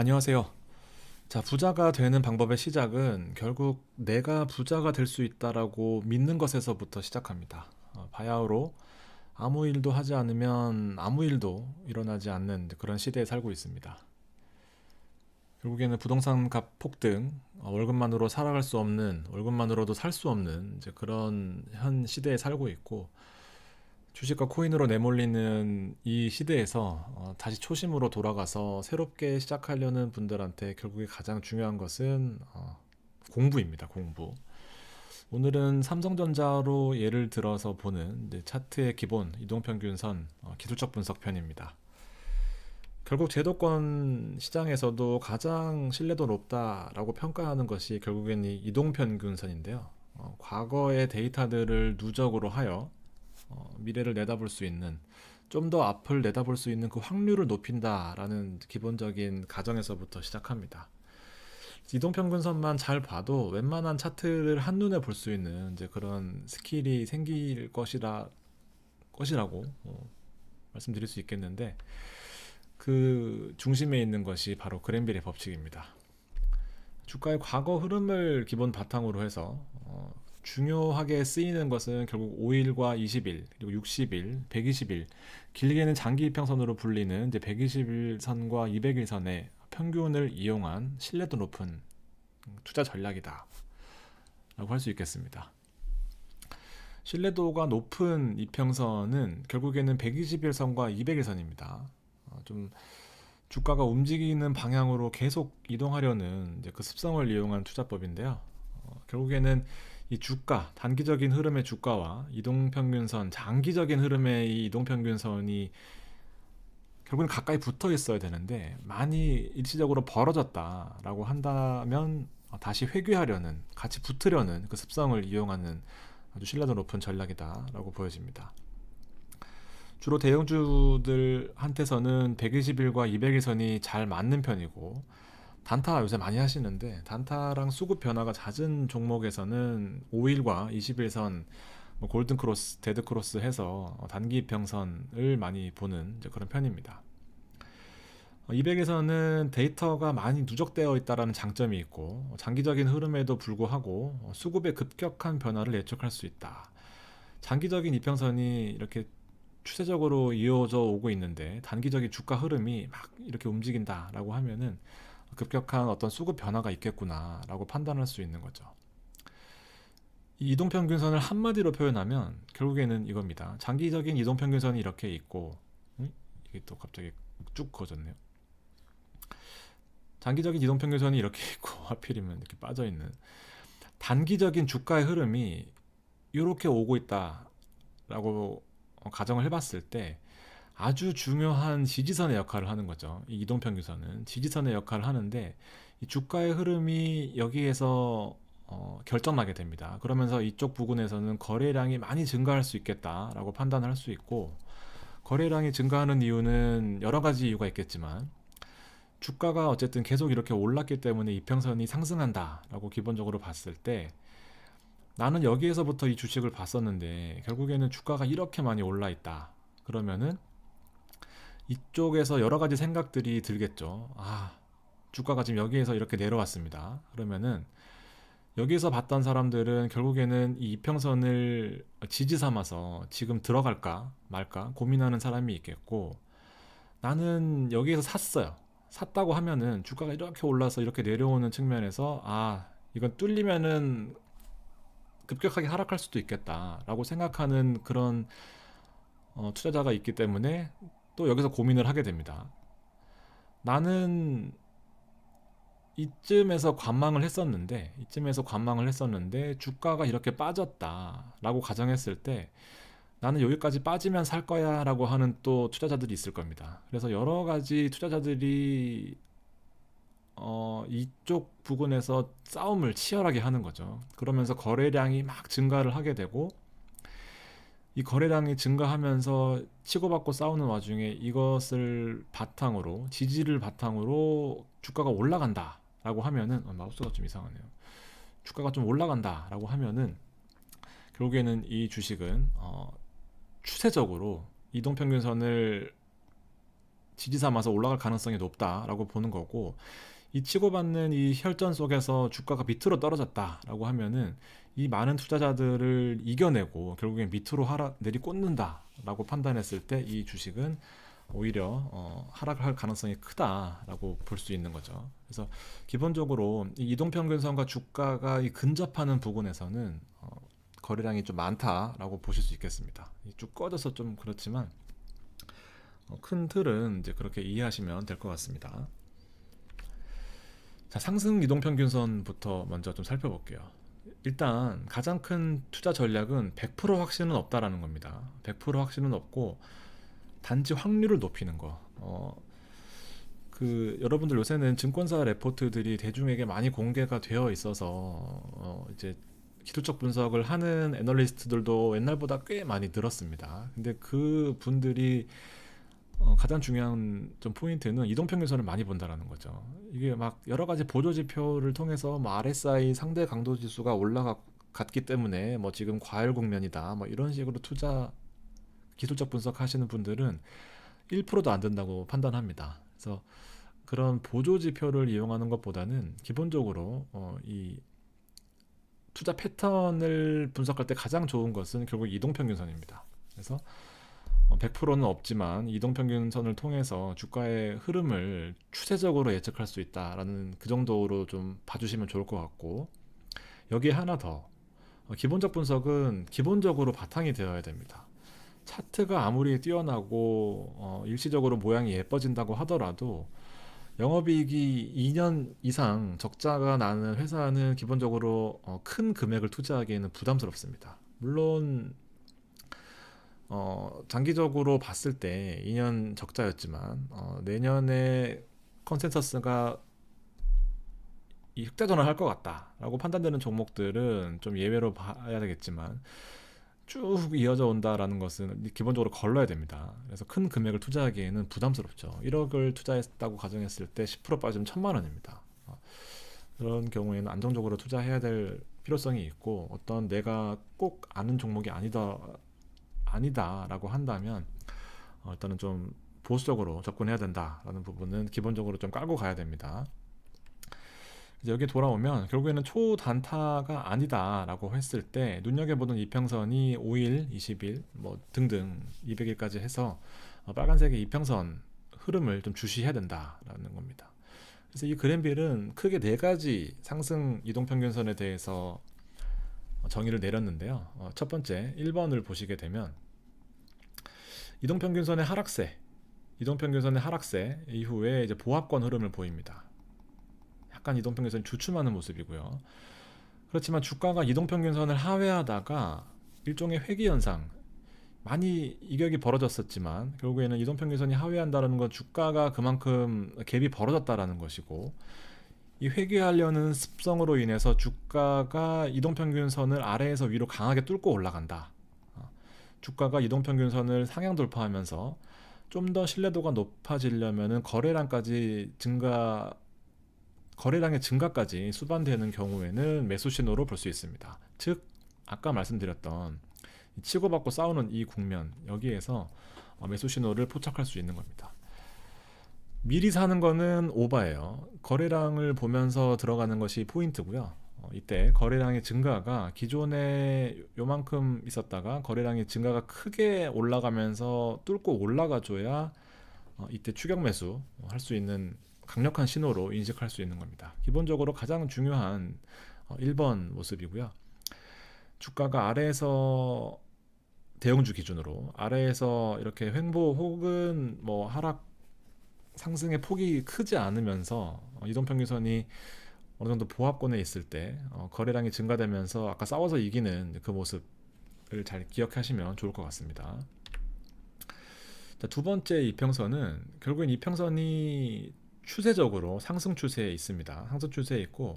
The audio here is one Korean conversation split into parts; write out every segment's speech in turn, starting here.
안녕하세요. 자, 부자가 되는 방법의 시작은 결국 내가 부자가 될 수 있다라고 믿는 것에서부터 시작합니다. 어, 바야흐로 아무 일도 하지 않으면 아무 일도 일어나지 않는 그런 시대에 살고 있습니다. 결국에는 부동산 값 폭등, 어, 월급만으로 살아갈 수 없는, 월급만으로도 살 수 없는 그런 현 시대에 살고 있고, 주식과 코인으로 내몰리는 이 시대에서 어, 다시 초심으로 돌아가서 새롭게 시작하려는 분들한테 결국에 가장 중요한 것은 어, 공부입니다. 공부. 오늘은 삼성전자로 예를 들어서 보는 차트의 기본 이동평균선 어, 기술적 분석 편입니다. 결국 제도권 시장에서도 가장 신뢰도 높다라고 평가하는 것이 결국엔 이 이동평균선인데요. 어, 과거의 데이터들을 누적으로 하여 어, 미래를 내다볼 수 있는 좀 더 앞을 내다볼 수 있는 그 확률을 높인다라는 기본적인 가정에서부터 시작합니다. 이동평균선만 잘 봐도 웬만한 차트를 한눈에 볼 수 있는 이제 그런 스킬이 생길 것이라 것이라고 어, 말씀드릴 수 있겠는데 그 중심에 있는 것이 바로 그랜빌의 법칙입니다. 주가의 과거 흐름을 기본 바탕으로 해서 어, 중요하게 쓰이는 것은 결국 5일과 20일, 그리고 60일, 120일, 길게는 장기 이평선으로 불리는 이제 120일 선과 200일 선의 평균을 이용한 신뢰도 높은 투자 전략이다. 라고 할 수 있겠습니다. 신뢰도가 높은 이평선은 결국에는 120일 선과 200일 선입니다. 어, 좀 주가가 움직이는 방향으로 계속 이동하려는 그 습성을 이용한 투자법인데요. 어, 결국에는 이 주가 단기적인 흐름의 주가와 이동평균선 장기적인 흐름의 이 이동평균선이 결국은 가까이 붙어 있어야 되는데 많이 일시적으로 벌어졌다라고 한다면 다시 회귀하려는 같이 붙으려는 그 습성을 이용하는 아주 신뢰도 높은 전략이다라고 보여집니다. 주로 대형주들한테서는 120일과 200일 선이 잘 맞는 편이고 단타 요새 많이 하시는데 단타랑 수급 변화가 잦은 종목에서는 5일과 20일선 뭐 골든 크로스, 데드 크로스 해서 단기 평선을 많이 보는 그런 편입니다. 200에서는 데이터가 많이 누적되어 있다는 장점이 있고 장기적인 흐름에도 불구하고 수급의 급격한 변화를 예측할 수 있다. 장기적인 이평선이 이렇게 추세적으로 이어져 오고 있는데 단기적인 주가 흐름이 막 이렇게 움직인다라고 하면은 급격한 어떤 수급 변화가 있겠구나라고 판단할 수 있는 거죠. 이 이동평균선을 한마디로 표현하면 결국에는 이겁니다. 장기적인 이동평균선이 이렇게 있고 음? 이게 또 갑자기 쭉 커졌네요. 장기적인 이동평균선이 이렇게 있고 하필이면 이렇게 빠져 있는 단기적인 주가의 흐름이 이렇게 오고 있다라고 가정을 해봤을 때 아주 중요한 지지선의 역할을 하는 거죠. 이 이동평균선은 지지선의 역할을 하는데 이 주가의 흐름이 여기에서 어, 결정나게 됩니다. 그러면서 이쪽 부근에서는 거래량이 많이 증가할 수 있겠다라고 판단을 할 수 있고 거래량이 증가하는 이유는 여러 가지 이유가 있겠지만 주가가 어쨌든 계속 이렇게 올랐기 때문에 이평선이 상승한다라고 기본적으로 봤을 때 나는 여기에서부터 이 주식을 봤었는데 결국에는 주가가 이렇게 많이 올라 있다. 그러면은 이쪽에서 여러 가지 생각들이 들겠죠. 아, 주가가 지금 여기에서 이렇게 내려왔습니다. 그러면은 여기서 봤던 사람들은 결국에는 이 이평선을 지지 삼아서 지금 들어갈까 말까 고민하는 사람이 있겠고 나는 여기에서 샀어요. 샀다고 하면은 주가가 이렇게 올라서 이렇게 내려오는 측면에서 아, 이건 뚫리면은 급격하게 하락할 수도 있겠다라고 생각하는 그런 어, 투자자가 있기 때문에 또 여기서 고민을 하게 됩니다. 나는 이쯤에서 관망을 했었는데 이쯤에서 관망을 했었는데 주가가 이렇게 빠졌다라고 가정했을 때 나는 여기까지 빠지면 살 거야라고 하는 또 투자자들이 있을 겁니다. 그래서 여러 가지 투자자들이 어, 이쪽 부분에서 싸움을 치열하게 하는 거죠. 그러면서 거래량이 막 증가를 하게 되고 이 거래량이 증가하면서 치고받고 싸우는 와중에 이것을 바탕으로 지지를 바탕으로 주가가 올라간다라고 하면은 어, 마우스가 좀 이상하네요. 주가가 좀 올라간다라고 하면은 결국에는 이 주식은 어, 추세적으로 이동평균선을 지지 삼아서 올라갈 가능성이 높다라고 보는 거고 이 치고받는 이 혈전 속에서 주가가 밑으로 떨어졌다라고 하면은 이 많은 투자자들을 이겨내고 결국엔 밑으로 하락 내리꽂는다라고 판단했을 때 이 주식은 오히려 어, 하락할 가능성이 크다라고 볼 수 있는 거죠. 그래서 기본적으로 이 이동평균선과 주가가 이 근접하는 부분에서는 어, 거래량이 좀 많다라고 보실 수 있겠습니다. 쭉 꺼져서 좀 그렇지만 어, 큰 틀은 이제 그렇게 이해하시면 될 것 같습니다. 자, 상승 이동평균선부터 먼저 좀 살펴볼게요. 일단 가장 큰 투자 전략은 100% 확신은 없다라는 겁니다. 100% 확신은 없고 단지 확률을 높이는 거. 어, 그 여러분들 요새는 증권사 레포트들이 대중에게 많이 공개가 되어 있어서 어, 이제 기술적 분석을 하는 애널리스트들도 옛날보다 꽤 많이 늘었습니다. 근데 그 분들이 어, 가장 중요한 좀 포인트는 이동평균선을 많이 본다라는 거죠. 이게 막 여러 가지 보조 지표를 통해서 뭐 RSI 상대 강도 지수가 올라갔기 때문에 뭐 지금 과열 국면이다. 뭐 이런 식으로 투자 기술적 분석하시는 분들은 1%도 안 된다고 판단합니다. 그래서 그런 보조 지표를 이용하는 것보다는 기본적으로 어, 이 투자 패턴을 분석할 때 가장 좋은 것은 결국 이동평균선입니다. 그래서 100%는 어, 없지만 이동평균선을 통해서 주가의 흐름을 추세적으로 예측할 수 있다라는 그 정도로 좀 봐주시면 좋을 것 같고 여기에 하나 더 어, 기본적 분석은 기본적으로 바탕이 되어야 됩니다. 차트가 아무리 뛰어나고 어, 일시적으로 모양이 예뻐진다고 하더라도 영업이익이 2년 이상 적자가 나는 회사는 기본적으로 어, 큰 금액을 투자하기에는 부담스럽습니다. 물론 어, 장기적으로 봤을 때 2년 적자였지만 어, 내년에 컨센서스가 이 흑자전환 할것 같다라고 판단되는 종목들은 좀 예외로 봐야 되겠지만 쭉 이어져 온다라는 것은 기본적으로 걸러야 됩니다. 그래서 큰 금액을 투자하기에는 부담스럽죠. 1억을 투자했다고 가정했을 때 10% 빠지면 천만 원입니다. 어, 그런 경우에는 안정적으로 투자해야 될 필요성이 있고 어떤 내가 꼭 아는 종목이 아니다 아니다라고 한다면 어, 일단은 좀 보수적으로 접근해야 된다라는 부분은 기본적으로 좀 깔고 가야 됩니다. 이제 여기 돌아오면 결국에는 초단타가 아니다라고 했을 때 눈여겨보는 이평선이 5일, 20일 뭐 등등 200일까지 해서 어, 빨간색의 이평선 흐름을 좀 주시해야 된다라는 겁니다. 그래서 이 그랜빌은 크게 네 가지 상승 이동 평균선에 대해서 정의를 내렸는데요. 어, 첫 번째 1번을 보시게 되면 이동평균선의 하락세, 이동평균선의 하락세 이후에 이제 보합권 흐름을 보입니다. 약간 이동평균선이 주춤하는 모습이고요. 그렇지만 주가가 이동평균선을 하회하다가 일종의 회귀 현상, 많이 이격이 벌어졌었지만 결국에는 이동평균선이 하회한다는 건 주가가 그만큼 갭이 벌어졌다라는 것이고 이 회귀하려는 습성으로 인해서 주가가 이동평균선을 아래에서 위로 강하게 뚫고 올라간다. 어, 주가가 이동평균선을 상향 돌파하면서 좀 더 신뢰도가 높아지려면은 거래량까지 증가 거래량의 증가까지 수반되는 경우에는 매수 신호로 볼 수 있습니다. 즉 아까 말씀드렸던 치고받고 싸우는 이 국면 여기에서 어, 매수 신호를 포착할 수 있는 겁니다. 미리 사는 거는 오바예요. 거래량을 보면서 들어가는 것이 포인트고요. 어, 이때 거래량의 증가가 기존에 요만큼 있었다가 거래량의 증가가 크게 올라가면서 뚫고 올라가줘야 어, 이때 추격 매수 할 수 있는 강력한 신호로 인식할 수 있는 겁니다. 기본적으로 가장 중요한 1번 어, 모습이고요. 주가가 아래에서 대형주 기준으로 아래에서 이렇게 횡보 혹은 뭐 하락 상승의 폭이 크지 않으면서 어, 이동평균선이 어느 정도 보합권에 있을 때 어, 거래량이 증가되면서 아까 싸워서 이기는 그 모습을 잘 기억하시면 좋을 것 같습니다. 자, 두 번째 이평선은 결국엔 이평선이 추세적으로 상승 추세에 있습니다. 상승 추세에 있고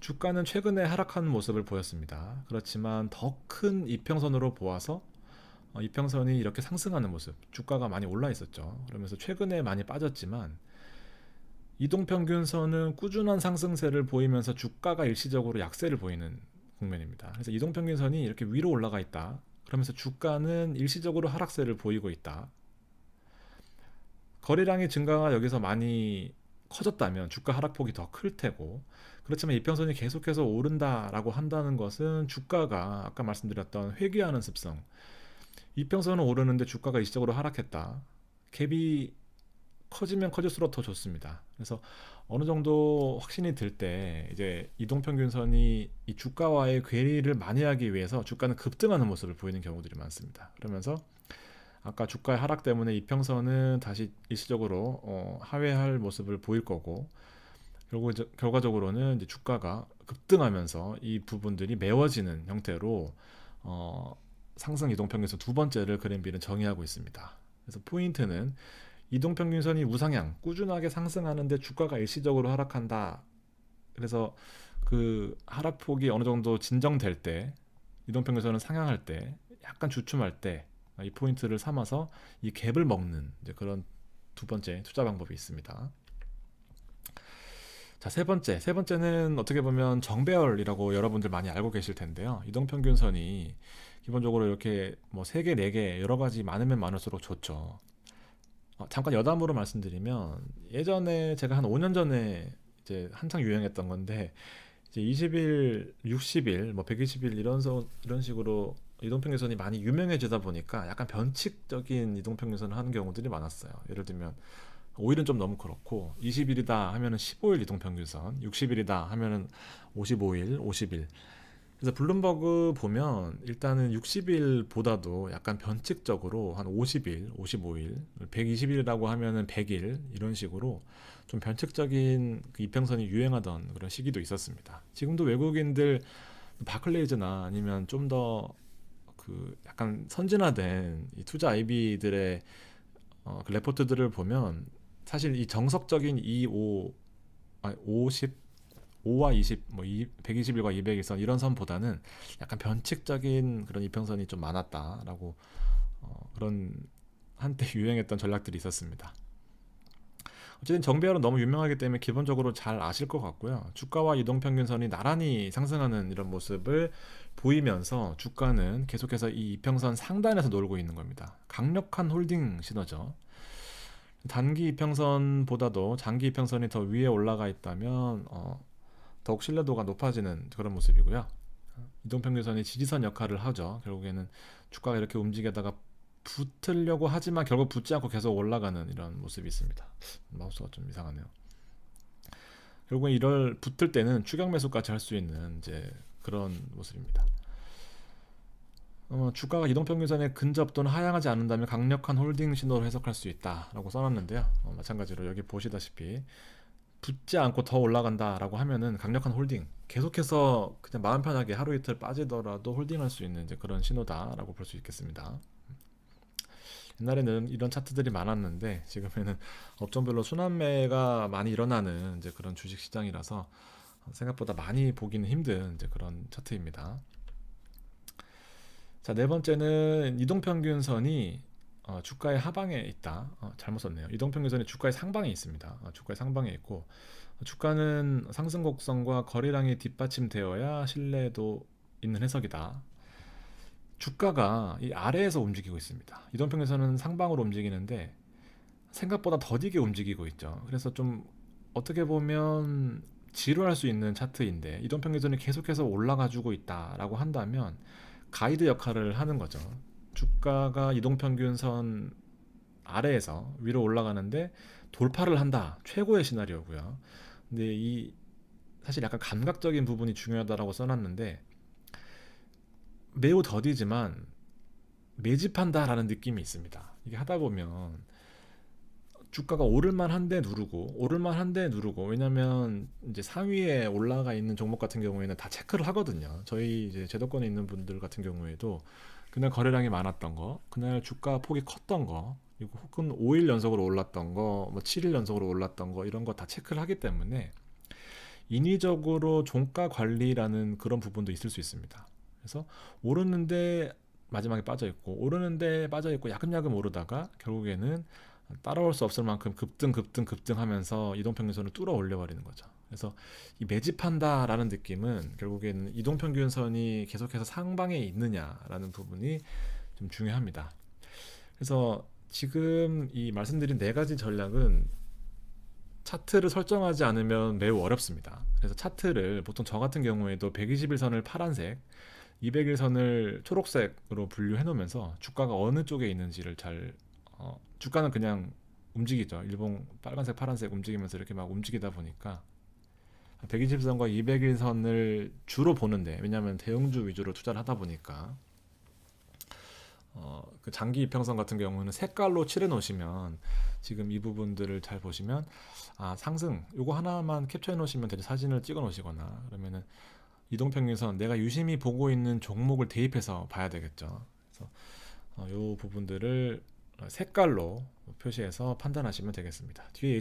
주가는 최근에 하락하는 모습을 보였습니다. 그렇지만 더 큰 이평선으로 보아서 어, 이평선이 이렇게 상승하는 모습, 주가가 많이 올라 있었죠. 그러면서 최근에 많이 빠졌지만 이동평균선은 꾸준한 상승세를 보이면서 주가가 일시적으로 약세를 보이는 국면입니다. 그래서 이동평균선이 이렇게 위로 올라가 있다. 그러면서 주가는 일시적으로 하락세를 보이고 있다. 거래량의 증가가 여기서 많이 커졌다면 주가 하락폭이 더 클 테고 그렇지만 이평선이 계속해서 오른다라고 한다는 것은 주가가 아까 말씀드렸던 회귀하는 습성 이평선은 오르는데 주가가 일시적으로 하락했다. 갭이 커지면 커질수록 더 좋습니다. 그래서 어느 정도 확신이 들 때 이제 이동평균선이 이 주가와의 괴리를 만회하기 위해서 주가는 급등하는 모습을 보이는 경우들이 많습니다. 그러면서 아까 주가의 하락 때문에 이평선은 다시 일시적으로 어, 하회할 모습을 보일 거고 결국 이제 결과적으로는 이제 주가가 급등하면서 이 부분들이 메워지는 형태로 어, 상승 이동평균선 두 번째를 그랜빌은 정의하고 있습니다. 그래서 포인트는 이동평균선이 우상향 꾸준하게 상승하는데 주가가 일시적으로 하락한다. 그래서 그 하락폭이 어느 정도 진정될 때 이동평균선은 상향할 때 약간 주춤할 때 이 포인트를 삼아서 이 갭을 먹는 그런 두 번째 투자 방법이 있습니다. 자, 세 번째. 세 번째는 어떻게 보면 정배열이라고 여러분들 많이 알고 계실 텐데요. 이동평균선이 기본적으로 이렇게 뭐 3개, 4개 여러 가지 많으면 많을수록 좋죠. 어, 잠깐 여담으로 말씀드리면 예전에 제가 한 5년 전에 이제 한창 유행했던 건데 이제 20일, 60일, 뭐 120일 이런 서, 이런 식으로 이동평균선이 많이 유명해지다 보니까 약간 변칙적인 이동평균선을 하는 경우들이 많았어요. 예를 들면 5일은 좀 너무 그렇고 20일이다 하면은 15일 이동평균선, 60일이다 하면은 55일, 50일. 그래서 블룸버그 보면 일단은 60일보다도 약간 변칙적으로 한 50일, 55일, 120일이라고 하면은 100일 이런 식으로 좀 변칙적인 그 이평선이 유행하던 그런 시기도 있었습니다. 지금도 외국인들 바클레이즈나 아니면 좀 더 그 약간 선진화된 이 투자 IB들의 어, 그 레포트들을 보면 사실 이 정석적인 2, 5, 아니 50, 5와 20, 뭐 120일과 200일선 이런 선보다는 약간 변칙적인 그런 이평선이 좀 많았다라고 어, 그런 한때 유행했던 전략들이 있었습니다. 어쨌든 정배열은 너무 유명하기 때문에 기본적으로 잘 아실 것 같고요. 주가와 이동평균선이 나란히 상승하는 이런 모습을 보이면서 주가는 계속해서 이 이평선 상단에서 놀고 있는 겁니다. 강력한 홀딩 신호죠. 단기 이평선보다도 장기 이평선이 더 위에 올라가 있다면 어, 더욱 신뢰도가 높아지는 그런 모습이고요. 이동평균선이 지지선 역할을 하죠. 결국에는 주가가 이렇게 움직이다가 붙으려고 하지만 결국 붙지 않고 계속 올라가는 이런 모습이 있습니다. 마우스가 좀 이상하네요. 결국엔 이럴 붙을 때는 추격 매수까지 할 수 있는 이제 그런 모습입니다. 어, 주가가 이동평균선에 근접 또는 하향하지 않는다면 강력한 홀딩 신호로 해석할 수 있다라고 써놨는데요. 어, 마찬가지로 여기 보시다시피 붙지 않고 더 올라간다라고 하면은 강력한 홀딩 계속해서 그냥 마음 편하게 하루 이틀 빠지더라도 홀딩할 수 있는 이제 그런 신호다라고 볼 수 있겠습니다. 옛날에는 이런 차트들이 많았는데 지금에는 업종별로 순환매가 많이 일어나는 이제 그런 주식 시장이라서 생각보다 많이 보기는 힘든 이제 그런 차트입니다. 자, 네 번째는 이동평균선이 어, 주가의 하방에 있다. 어, 잘못 썼네요. 이동평균선이 주가의 상방에 있습니다. 어, 주가의 상방에 있고 주가는 상승 곡선과 거래량이 뒷받침되어야 신뢰도 있는 해석이다. 주가가 이 아래에서 움직이고 있습니다. 이동평균선은 상방으로 움직이는데 생각보다 더디게 움직이고 있죠. 그래서 좀 어떻게 보면 지루할 수 있는 차트인데 이동평균선이 계속해서 올라가주고 있다라고 한다면 가이드 역할을 하는 거죠. 주가가 이동평균선 아래에서 위로 올라가는데 돌파를 한다. 최고의 시나리오고요. 근데 이 사실 약간 감각적인 부분이 중요하다라고 써놨는데 매우 더디지만 매집한다라는 느낌이 있습니다. 이게 하다 보면 주가가 오를만 한데 누르고 오를만 한데 누르고 왜냐면 이제 상위에 올라가 있는 종목 같은 경우에는 다 체크를 하거든요. 저희 이제 제도권에 있는 분들 같은 경우에도 그날 거래량이 많았던 거, 그날 주가 폭이 컸던 거, 그리고 혹은 5일 연속으로 올랐던 거, 뭐 7일 연속으로 올랐던 거 이런 거 다 체크를 하기 때문에 인위적으로 종가 관리라는 그런 부분도 있을 수 있습니다. 그래서 오르는데 마지막에 빠져 있고 오르는데 빠져 있고 야금야금 오르다가 결국에는 따라올 수 없을 만큼 급등 급등 급등하면서 이동평균선을 뚫어 올려버리는 거죠. 그래서 이 매집한다라는 느낌은 결국에는 이동평균선이 계속해서 상방에 있느냐라는 부분이 좀 중요합니다. 그래서 지금 이 말씀드린 네 가지 전략은 차트를 설정하지 않으면 매우 어렵습니다. 그래서 차트를 보통 저 같은 경우에도 120일선을 파란색, 200일선을 초록색으로 분류해 놓으면서 주가가 어느 쪽에 있는지를 잘 어, 주가는 그냥 움직이죠. 일봉 빨간색, 파란색 움직이면서 이렇게 막 움직이다 보니까 120선과 200일선을 주로 보는데 왜냐하면 대형주 위주로 투자를 하다 보니까 어, 그 장기 이평선 같은 경우는 색깔로 칠해 놓으시면 지금 이 부분들을 잘 보시면 아 상승 요거 하나만 캡처해 놓으시면 되죠. 사진을 찍어 놓으시거나. 그러면은 이동평균선 내가 유심히 보고 있는 종목을 대입해서 봐야 되겠죠. 그래서 어, 요 부분들을 색깔로 표시해서 판단하시면 되겠습니다. 뒤에